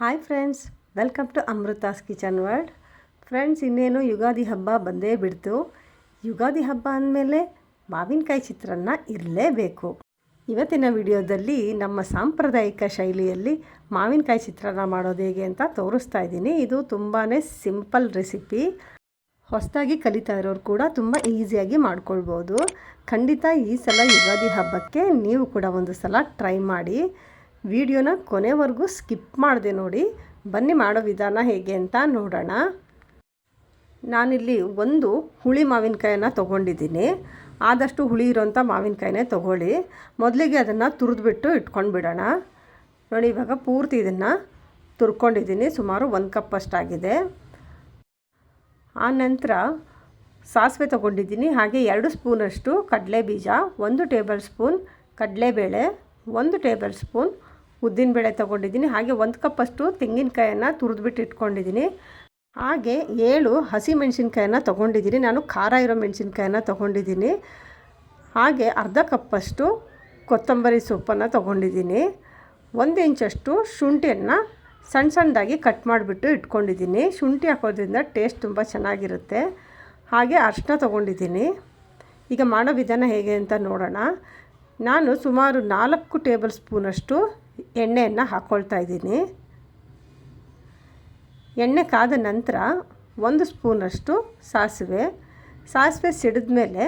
Hi friends welcome to Amrutha's kitchen world friends ಇನ್ನೇನು ಯುಗಾದಿ ಹಬ್ಬ ಬಂದೇ ಬಿಡ್ತು. ಯುಗಾದಿ ಹಬ್ಬ ಅಂದಮೇಲೆ ಮಾವಿನಕಾಯಿ ಚಿತ್ರಾನ್ನ ಇರಲೇಬೇಕು. ಇವತ್ತಿನ ವಿಡಿಯೋದಲ್ಲಿ ನಮ್ಮ ಸಾಂಪ್ರದಾಯಿಕ ಶೈಲಿಯಲ್ಲಿ ಮಾವಿನಕಾಯಿ ಚಿತ್ರಾನ್ನ ಮಾಡೋದು ಹೇಗೆ ಅಂತ ತೋರಿಸ್ತಾ ಇದ್ದೀನಿ. ಇದು ತುಂಬಾ ಸಿಂಪಲ್ ರೆಸಿಪಿ. ಹೊಸದಾಗಿ ಕಲಿತಾ ಇರೋರು ಕೂಡ ತುಂಬ ಈಸಿಯಾಗಿ ಮಾಡ್ಕೊಳ್ಬೋದು. ಖಂಡಿತ ಈ ಸಲ ಯುಗಾದಿ ಹಬ್ಬಕ್ಕೆ ನೀವು ಕೂಡ ಒಂದು ಸಲ ಟ್ರೈ ಮಾಡಿ. ವಿಡಿಯೋನ ಕೊನೆವರೆಗೂ ಸ್ಕಿಪ್ ಮಾಡಿದೆ ನೋಡಿ. ಬನ್ನಿ ಮಾಡೋ ವಿಧಾನ ಹೇಗೆ ಅಂತ ನೋಡೋಣ. ನಾನಿಲ್ಲಿ ಒಂದು ಹುಳಿ ಮಾವಿನಕಾಯನ್ನು ತೊಗೊಂಡಿದ್ದೀನಿ. ಆದಷ್ಟು ಹುಳಿ ಇರೋಂಥ ಮಾವಿನಕಾಯಿನೇ ತೊಗೊಳ್ಳಿ. ಮೊದಲಿಗೆ ಅದನ್ನು ತುರಿದ್ಬಿಟ್ಟು ಇಟ್ಕೊಂಡು ಬಿಡೋಣ ನೋಡಿ, ಇವಾಗ ಪೂರ್ತಿ ಇದನ್ನು ತುರ್ಕೊಂಡಿದ್ದೀನಿ. ಸುಮಾರು ಒಂದು ಕಪ್ ಅಷ್ಟಾಗಿದೆ. ಆ ನಂತರ ಸಾಸಿವೆ ತೊಗೊಂಡಿದ್ದೀನಿ. ಹಾಗೆ ಎರಡು ಸ್ಪೂನಷ್ಟು ಕಡಲೆ ಬೀಜ ಒಂದು ಟೇಬಲ್ ಸ್ಪೂನ್ ಕಡಲೆಬೇಳೆ, ಒಂದು ಟೇಬಲ್ ಸ್ಪೂನ್ ಉದ್ದಿನಬೇಳೆ ತೊಗೊಂಡಿದ್ದೀನಿ. ಹಾಗೆ ಒಂದು ಕಪ್ಪಷ್ಟು ತೆಂಗಿನಕಾಯನ್ನು ತುರಿದ್ಬಿಟ್ಟು ಇಟ್ಕೊಂಡಿದ್ದೀನಿ ಹಾಗೆ ಏಳು ಹಸಿ ಮೆಣಸಿನ್ಕಾಯನ್ನು ತೊಗೊಂಡಿದ್ದೀನಿ. ನಾನು ಖಾರ ಇರೋ ಮೆಣಸಿನ್ಕಾಯನ್ನು ತೊಗೊಂಡಿದ್ದೀನಿ. ಹಾಗೆ ಅರ್ಧ ಕಪ್ಪಷ್ಟು ಕೊತ್ತಂಬರಿ ಸೊಪ್ಪನ್ನು ತೊಗೊಂಡಿದ್ದೀನಿ. ಒಂದು ಇಂಚಷ್ಟು ಶುಂಠಿಯನ್ನು ಸಣ್ಣ ಸಣ್ಣದಾಗಿ ಕಟ್ ಮಾಡಿಬಿಟ್ಟು ಇಟ್ಕೊಂಡಿದ್ದೀನಿ. ಶುಂಠಿ ಹಾಕೋದ್ರಿಂದ ಟೇಸ್ಟ್ ತುಂಬ ಚೆನ್ನಾಗಿರುತ್ತೆ. ಹಾಗೆ ಅರಿಶಿನ ತೊಗೊಂಡಿದ್ದೀನಿ. ಈಗ ಮಾಡೋ ವಿಧಾನ ಹೇಗೆ ಅಂತ ನೋಡೋಣ. ನಾನು ಸುಮಾರು ನಾಲ್ಕು ಟೇಬಲ್ ಸ್ಪೂನಷ್ಟು ಎಣ್ಣೆಯನ್ನು ಹಾಕ್ಕೊಳ್ತಾ ಇದ್ದೀನಿ. ಎಣ್ಣೆ ಕಾದ ನಂತರ ಒಂದು ಸ್ಪೂನಷ್ಟು ಸಾಸಿವೆ. ಸಾಸಿವೆ ಸಿಡಿದ ಮೇಲೆ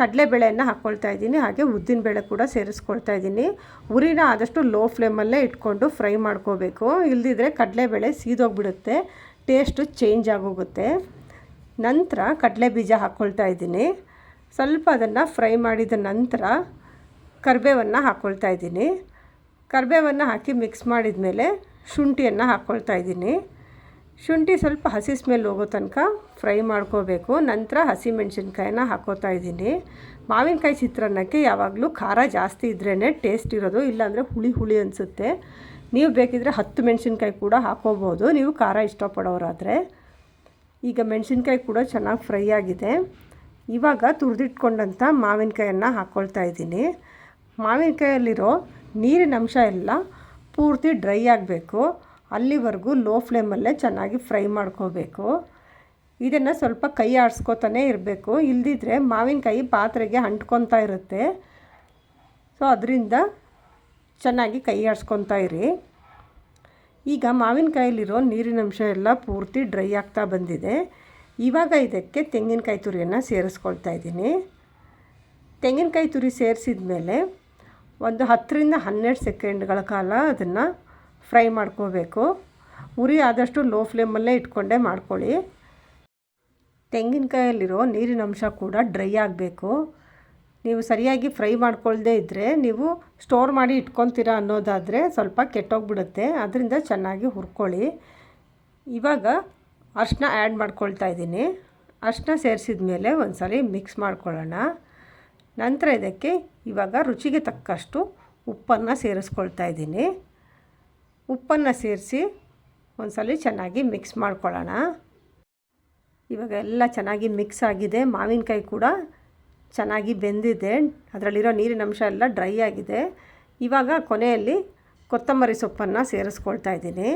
ಕಡಲೆಬೇಳೆಯನ್ನು ಹಾಕ್ಕೊಳ್ತಾ ಇದ್ದೀನಿ. ಹಾಗೆ ಉದ್ದಿನಬೇಳೆ ಕೂಡ ಸೇರಿಸ್ಕೊಳ್ತಾ ಇದ್ದೀನಿ. ಉರಿನ ಆದಷ್ಟು ಲೋ ಫ್ಲೇಮಲ್ಲೇ ಇಟ್ಕೊಂಡು ಫ್ರೈ ಮಾಡ್ಕೋಬೇಕು. ಇಲ್ಲದಿದ್ದರೆ ಕಡಲೆಬೇಳೆ ಸೀದೋಗಿಬಿಡುತ್ತೆ. ಟೇಸ್ಟು ಚೇಂಜ್ ಆಗೋಗುತ್ತೆ. ನಂತರ ಕಡಲೆ ಬೀಜ ಹಾಕ್ಕೊಳ್ತಾ ಇದ್ದೀನಿ. ಸ್ವಲ್ಪ ಅದನ್ನು ಫ್ರೈ ಮಾಡಿದ ನಂತರ ಕರಿಬೇವನ್ನು ಹಾಕ್ಕೊಳ್ತಾ ಇದ್ದೀನಿ. ಕರಿಬೇವನ್ನು ಹಾಕಿ ಮಿಕ್ಸ್ ಮಾಡಿದ ಮೇಲೆ ಶುಂಠಿಯನ್ನು ಹಾಕ್ಕೊಳ್ತಾ ಇದ್ದೀನಿ. ಶುಂಠಿ ಸ್ವಲ್ಪ ಹಸಿ ಸ್ಮೆಲ್ ಹೋಗೋ ತನಕ ಫ್ರೈ ಮಾಡ್ಕೋಬೇಕು. ನಂತರ ಹಸಿ ಮೆಣಸಿನ್ಕಾಯಿನ ಹಾಕೋತಾ ಇದ್ದೀನಿ. ಮಾವಿನಕಾಯಿ ಚಿತ್ರಾನ್ನಕ್ಕೆ ಯಾವಾಗಲೂ ಖಾರ ಜಾಸ್ತಿ ಇದ್ರೇ ಟೇಸ್ಟ್ ಇರೋದು, ಇಲ್ಲಾಂದರೆ ಹುಳಿ ಹುಳಿ ಅನಿಸುತ್ತೆ. ನೀವು ಬೇಕಿದ್ರೆ ಹತ್ತು ಮೆಣಸಿನ್ಕಾಯಿ ಕೂಡ ಹಾಕೋಬೋದು. ನೀವು ಖಾರ ಇಷ್ಟಪಡೋರಾದರೆ. ಈಗ ಮೆಣಸಿನ್ಕಾಯಿ ಕೂಡ ಚೆನ್ನಾಗಿ ಫ್ರೈ ಆಗಿದೆ. ಇವಾಗ ತುರಿದಿಟ್ಕೊಂಡಂಥ ಮಾವಿನಕಾಯನ್ನು ಹಾಕ್ಕೊಳ್ತಾ ಇದ್ದೀನಿ. ಮಾವಿನಕಾಯಲ್ಲಿರೋ ನೀರಿನ ಅಂಶ ಎಲ್ಲ ಪೂರ್ತಿ ಡ್ರೈ ಆಗಬೇಕು. ಅಲ್ಲಿವರೆಗೂ ಲೋ ಫ್ಲೇಮಲ್ಲೇ ಚೆನ್ನಾಗಿ ಫ್ರೈ ಮಾಡ್ಕೋಬೇಕು. ಇದನ್ನು ಸ್ವಲ್ಪ ಕೈ ಆಡಿಸ್ಕೋತಾನೆ ಇರಬೇಕು. ಇಲ್ದಿದ್ರೆ ಮಾವಿನಕಾಯಿ ಪಾತ್ರೆಗೆ ಅಂಟ್ಕೊತಾ ಇರುತ್ತೆ. ಸೊ, ಅದರಿಂದ ಚೆನ್ನಾಗಿ ಕೈ ಆಡಿಸ್ಕೊತಾ ಇರಿ. ಈಗ ಮಾವಿನಕಾಯಲ್ಲಿರೋ ನೀರಿನ ಅಂಶ ಎಲ್ಲ ಪೂರ್ತಿ ಡ್ರೈ ಆಗ್ತಾ ಬಂದಿದೆ. ಇವಾಗ ಇದಕ್ಕೆ ತೆಂಗಿನಕಾಯಿ ತುರಿಯನ್ನು ಸೇರಿಸ್ಕೊಳ್ತಾ ಇದ್ದೀನಿ. ತೆಂಗಿನಕಾಯಿ ತುರಿ ಸೇರಿಸಿದ ಮೇಲೆ ಒಂದು ಹತ್ತರಿಂದ ಹನ್ನೆರಡು ಸೆಕೆಂಡ್ಗಳ ಕಾಲ ಅದನ್ನು ಫ್ರೈ ಮಾಡ್ಕೋಬೇಕು. ಉರಿ ಆದಷ್ಟು ಲೋ ಫ್ಲೇಮಲ್ಲೇ ಇಟ್ಕೊಂಡೇ ಮಾಡ್ಕೊಳ್ಳಿ. ತೆಂಗಿನಕಾಯಲ್ಲಿರೋ ನೀರಿನ ಅಂಶ ಕೂಡ ಡ್ರೈ ಆಗಬೇಕು. ನೀವು ಸರಿಯಾಗಿ ಫ್ರೈ ಮಾಡ್ಕೊಳ್ಳದೇ ಇದ್ದರೆ ನೀವು ಸ್ಟೋರ್ ಮಾಡಿ ಇಟ್ಕೊತೀರಾ ಅನ್ನೋದಾದರೆ ಸ್ವಲ್ಪ ಕೆಟ್ಟೋಗ್ಬಿಡುತ್ತೆ. ಅದರಿಂದ ಚೆನ್ನಾಗಿ ಹುರ್ಕೊಳ್ಳಿ. ಇವಾಗ ಅರ್ಶಿನ ಆ್ಯಡ್ ಮಾಡ್ಕೊಳ್ತಾ ಇದ್ದೀನಿ. ಅರ್ಶಿನ ಸೇರಿಸಿದ ಮೇಲೆ ಒಂದು ಸಲ ಮಿಕ್ಸ್ ಮಾಡ್ಕೊಳ್ಳೋಣ. ನಂತರ ಇದಕ್ಕೆ ಇವಾಗ ರುಚಿಗೆ ತಕ್ಕಷ್ಟು ಉಪ್ಪನ್ನು ಸೇರಿಸ್ಕೊಳ್ತಾ ಇದ್ದೀನಿ. ಉಪ್ಪನ್ನು ಸೇರಿಸಿ ಒಂದ್ಸಲ ಚೆನ್ನಾಗಿ ಮಿಕ್ಸ್ ಮಾಡ್ಕೊಳ್ಳೋಣ. ಇವಾಗ ಎಲ್ಲ ಚೆನ್ನಾಗಿ ಮಿಕ್ಸ್ ಆಗಿದೆ. ಮಾವಿನಕಾಯಿ ಕೂಡ ಚೆನ್ನಾಗಿ ಬೆಂದಿದೆ. ಅದರಲ್ಲಿರೋ ನೀರಿನ ಅಂಶ ಎಲ್ಲ ಡ್ರೈ ಆಗಿದೆ. ಇವಾಗ ಕೊನೆಯಲ್ಲಿ ಕೊತ್ತಂಬರಿ ಸೊಪ್ಪನ್ನು ಸೇರಿಸ್ಕೊಳ್ತಾ ಇದ್ದೀನಿ.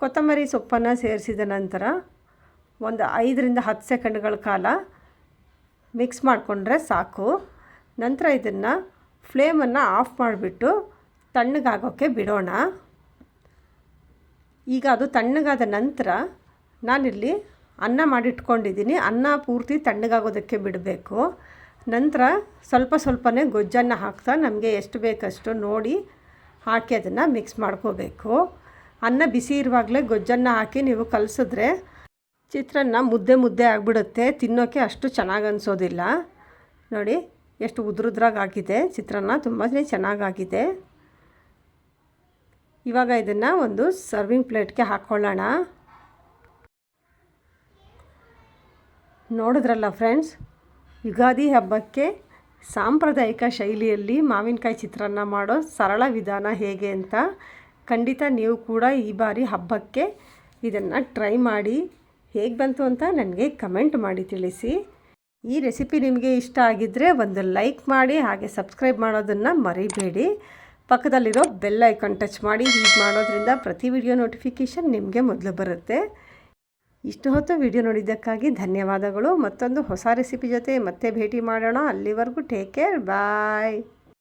ಕೊತ್ತಂಬರಿ ಸೊಪ್ಪನ್ನು ಸೇರಿಸಿದ ನಂತರ ಒಂದು ಐದರಿಂದ ಹತ್ತು ಸೆಕೆಂಡ್ಗಳ ಕಾಲ ಮಿಕ್ಸ್ ಮಾಡಿಕೊಂಡ್ರೆ ಸಾಕು. ನಂತರ ಇದನ್ನು ಫ್ಲೇಮನ್ನು ಆಫ್ ಮಾಡಿಬಿಟ್ಟು ತಣ್ಣಗಾಗೋಕ್ಕೆ ಬಿಡೋಣ. ಈಗ ಅದು ತಣ್ಣಗಾದ ನಂತರ ನಾನಿಲ್ಲಿ ಅನ್ನ ಮಾಡಿಟ್ಕೊಂಡಿದ್ದೀನಿ. ಅನ್ನ ಪೂರ್ತಿ ತಣ್ಣಗಾಗೋದಕ್ಕೆ ಬಿಡಬೇಕು. ನಂತರ ಸ್ವಲ್ಪ ಸ್ವಲ್ಪನೇ ಗೊಜ್ಜನ್ನು ಹಾಕ್ತಾ ನಮಗೆ ಎಷ್ಟು ಬೇಕಷ್ಟು ನೋಡಿ ಹಾಕಿ ಅದನ್ನು ಮಿಕ್ಸ್ ಮಾಡ್ಕೋಬೇಕು. ಅನ್ನ ಬಿಸಿ ಇರುವಾಗಲೇ ಗೊಜ್ಜನ್ನು ಹಾಕಿ ನೀವು ಕಲಸಿದ್ರೆ ಚಿತ್ರಾನ್ನ ಮುದ್ದೆ ಮುದ್ದೆ ಆಗಿಬಿಡುತ್ತೆ. ತಿನ್ನೋಕ್ಕೆ ಅಷ್ಟು ಚೆನ್ನಾಗಿ ಅನಿಸೋದಿಲ್ಲ. ನೋಡಿ, ಎಷ್ಟು ಉದ್ರುದ್ರಾಗಿ ಆಗಿದೆ ಚಿತ್ರಾನ್ನ ತುಂಬಾ ಚೆನ್ನಾಗಾಗಿದೆ ಇವಾಗ ಇದನ್ನು ಒಂದು ಸರ್ವಿಂಗ್ ಪ್ಲೇಟ್ಗೆ ಹಾಕ್ಕೊಳ್ಳೋಣ ನೋಡಿದ್ರಲ್ಲ ಫ್ರೆಂಡ್ಸ್ ಯುಗಾದಿ ಹಬ್ಬಕ್ಕೆ ಸಾಂಪ್ರದಾಯಿಕ ಶೈಲಿಯಲ್ಲಿ ಮಾವಿನಕಾಯಿ ಚಿತ್ರಾನ್ನ ಮಾಡೋ ಸರಳ ವಿಧಾನ ಹೇಗೆ ಅಂತ ಖಂಡಿತ ನೀವು ಕೂಡ ಈ ಬಾರಿ ಹಬ್ಬಕ್ಕೆ ಇದನ್ನು ಟ್ರೈ ಮಾಡಿ. ಹೇಗೆ ಬಂತು ಅಂತ ನನಗೆ ಕಮೆಂಟ್ ಮಾಡಿ ತಿಳಿಸಿ. ಈ ರೆಸಿಪಿ ನಿಮಗೆ ಇಷ್ಟ ಆಗಿದ್ದರೆ ಒಂದು ಲೈಕ್ ಮಾಡಿ ಹಾಗೆ ಸಬ್ಸ್ಕ್ರೈಬ್ ಮಾಡೋದನ್ನು ಮರಿಬೇಡಿ. ಪಕ್ಕದಲ್ಲಿರೋ ಬೆಲ್ ಐಕಾನ್ ಟಚ್ ಮಾಡಿ ಹೀಗೆ ಮಾಡೋದ್ರಿಂದ ಪ್ರತಿ ವಿಡಿಯೋ ನೋಟಿಫಿಕೇಷನ್ ನಿಮಗೆ ಮೊದಲು ಬರುತ್ತೆ. ಇಷ್ಟು ಹೊತ್ತು ವಿಡಿಯೋ ನೋಡಿದ್ದಕ್ಕಾಗಿ ಧನ್ಯವಾದಗಳು. ಮತ್ತೊಂದು ಹೊಸ ರೆಸಿಪಿ ಜೊತೆ ಮತ್ತೆ ಭೇಟಿ ಮಾಡೋಣ. ಅಲ್ಲಿವರೆಗೂ ಟೇಕ್ ಕೇರ್. ಬಾಯ್.